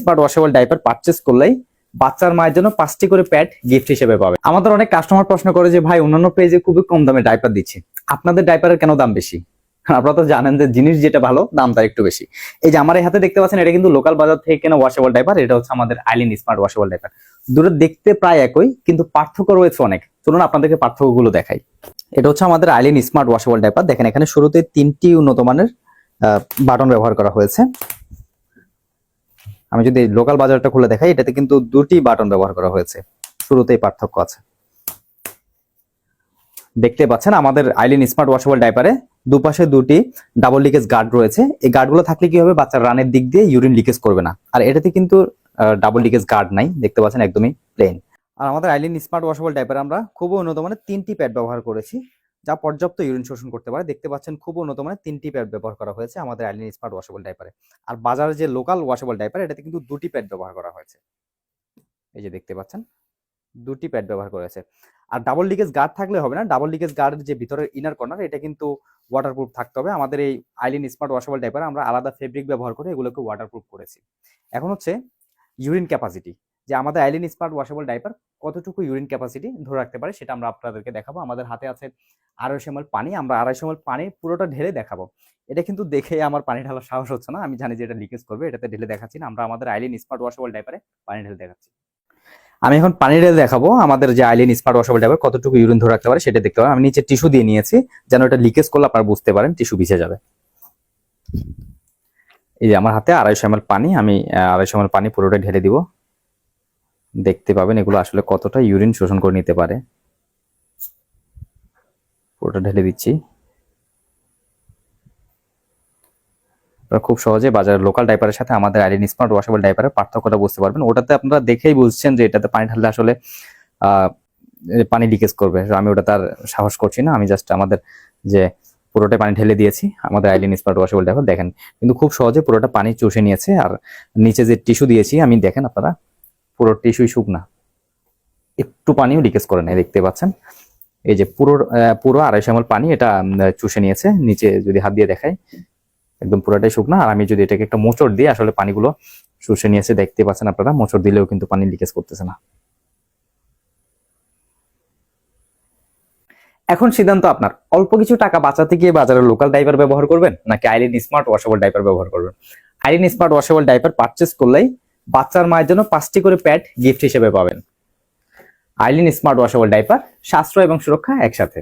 Smart washable diaper purchase করলেই বাচ্চার মায়ের জন্য পাঁচটি করে প্যাড গিফট হিসেবে পাবে। আমাদের অনেক কাস্টমার প্রশ্ন করে যে, ভাই, অন্যান্য পেজে খুবই কম দামে ডাইপার দিচ্ছে। আপনাদের ডাইপারের কেন দাম বেশি? আপনারা তো জানেন যে, জিনিস যেটা ভালো, দাম তার একটু বেশি। এই যে, আমার হাতে দেখতে পাচ্ছেন, এটা কিন্তু লোকাল বাজার থেকে কেনা ওয়াশেবল ডাইপার এটা হচ্ছে আমাদের আইলিন স্মার্ট ওয়াশেবল ডাইপার দুটো দেখতে প্রায় একই, কিন্তু পার্থক্য রয়েছে অনেক। চলুন আপনাদেরকে পার্থক্যগুলো দেখাই। এটা হচ্ছে আমাদের আইলিন স্মার্ট ওয়াশেবল ডাইপার দেখেন, এখানে শুরুতে তিনটি উন্নত মানের বাটন ব্যবহার করা হয়েছে। আমি যদি লোকাল বাজারটা খুলে দেখাই, এটাতে কিন্তু দুটি বাটন ব্যবহার করা হয়েছে। শুরুতেই পার্থক্য আছে। দেখতে পাচ্ছেন, আমাদের আইলিন স্মার্ট ওয়াশেবল ডাইপারে দুপাশে দুটি ডাবল লিকেজ গার্ড রয়েছে। এই গার্ডগুলো থাকলে কি হবে? বাচ্চার রানের দিক দিয়ে ইউরিন লিকেজ করবে না। আর এটাতে কিন্তু ডাবল লিকেজ গার্ড নাই। দেখতে পাচ্ছেন, একদমই প্লেন আর আমাদের আইলিন স্মার্ট ওয়াশেবল ডাইপারে আমরা খুব উন্নত মানের তিনটি প্যাড ব্যবহার করেছি। যা পর্যাপ্ত ইউরিন শোষণ করতে পারে। দেখতে পাচ্ছেন খুব উন্নত মানের তিনটি প্যাড ব্যবহার করা হয়েছে আমাদের আইলিন স্মার্ট ওয়াশেবল ডাইপারে আর বাজারে যে লোকাল ওয়াশেবল ডাইপার এটাতে কিন্তু দুটি প্যাড ব্যবহার করা হয়েছে। এই যে দেখতে পাচ্ছেন, দুটি প্যাড ব্যবহার করেছে আর ডাবল লিকেজ গার্ড থাকলে হবে না। ডাবল লিকেজ গার্ডের যে ভিতরের ইনার কর্নার এটা কিন্তু ওয়াটারপ্রুফ থাকতে হবে। আমাদের এই আইলিন স্মার্ট ওয়াশেবল ডাইপারে আমরা আলাদা ফেব্রিক ব্যবহার করে এগুলোকে ওয়াটারপ্রুফ করেছি। এখন হচ্ছে ইউরিন ক্যাপাসিটি যে আমাদের আইলিন স্মার্ট ওয়াশেবল ডাইপার কতটুকু ইউরিন ক্যাপাসিটি ধরে রাখতে পারে সেটা আমরা আপনাদেরকে দেখাবো। আমাদের হাতে আছে আড়াইশো এমএল পানি, আমরা আড়াইশো এমএল পানি পুরোটা ঢেলে দেখাবো। এটা কিন্তু দেখে আমার পানি ঢালার সাহস হচ্ছে না। আমি জানি যে এটা লিকেজ করবে, এটাতে ঢেলে দেখাচ্ছি না। আমরা আমাদের আইলিন স্মার্ট ওয়াশেবল ডাইপারে পানি ঢেলে দেখাচ্ছি। আমি এখন পানি ঢেলে দেখাবো। আমাদের যে আইলিন স্মার্ট ওয়াশেবল ডাইপার কতটুকু ইউরিন ধরে রাখতে পারে সেটা দেখতে পারেন। আমি নিচে টিস্যু দিয়ে নিয়েছি, যেন এটা লিকেজ করলে আপনারা বুঝতে পারেন টিস্যু ভিজে যাবে। এই যে আমার হাতে আড়াইশো এমএল পানি, আমি আড়াইশো এমএল পানি পুরোটা ঢেলে দিব। দেখতে পাবেন এগুলো আসলে কতটা ইউরিন শোষণ করে নিতে পারে। পুরোটা ঢেলে দিচ্ছি। খুব সহজে বাজারের লোকাল ডাইপারের সাথে আমাদের আইরিন স্মার্ট ওয়াশেবল ডাইপারের পার্থক্যটা বুঝতে পারবেন। ওটাতে আপনারা দেখেই বুঝছেন যে এটাতে পানি ঢাললে আসলে পানি লিকেজ করবে। আমি ওটা তার সাহস করছি না। আমি জাস্ট আমাদের যে পুরোটা পানি ঢেলে দিয়েছি, আমাদের আইলিন স্মার্ট ওয়াশেবল ডাইপার দেখেন। কিন্তু খুব সহজে পুরোটা পানি চুষে নিয়েছে। আর নিচে যে টিস্যু দিয়েছি, আমি দেখেন আপনারা, পুরো টিস্যুই শুকনা। একটু পানিও লিকেজ করে নেয় দেখতে পাচ্ছেন? এই যে পুরো পুরো আড়াইশো এমএল পানি এটা চুষে নিয়েছে, নিচে যদি হাত দিয়ে দেখাই, একদম পুরোটাই শুকনা। আর আমি যদি এটাকে একটা মোচড় দিই আসলে পানিগুলো শুষে নিয়েছে, দেখতে পাচ্ছেন আপনারা, মোচড় দিলেও কিন্তু পানি লিকেজ করতেছে না। এখন সিদ্ধান্ত আপনার, অল্প কিছু টাকা বাঁচাতে গিয়ে বাজারের লোকাল ডাইপার ব্যবহার করবেন, নাকি আইলিন স্মার্ট ওয়াশেবল ডাইপার ব্যবহার করবেন? আইলিন স্মার্ট ওয়াশেবল ডাইপার পারচেস করলেই বাচ্চার মায়ের জন্য পাঁচটি করে প্যাড গিফট হিসেবে পাবেন। আইলিন স্মার্ট ওয়াশেবল ডাইপার সাশ্রয় এবং সুরক্ষা একসাথে।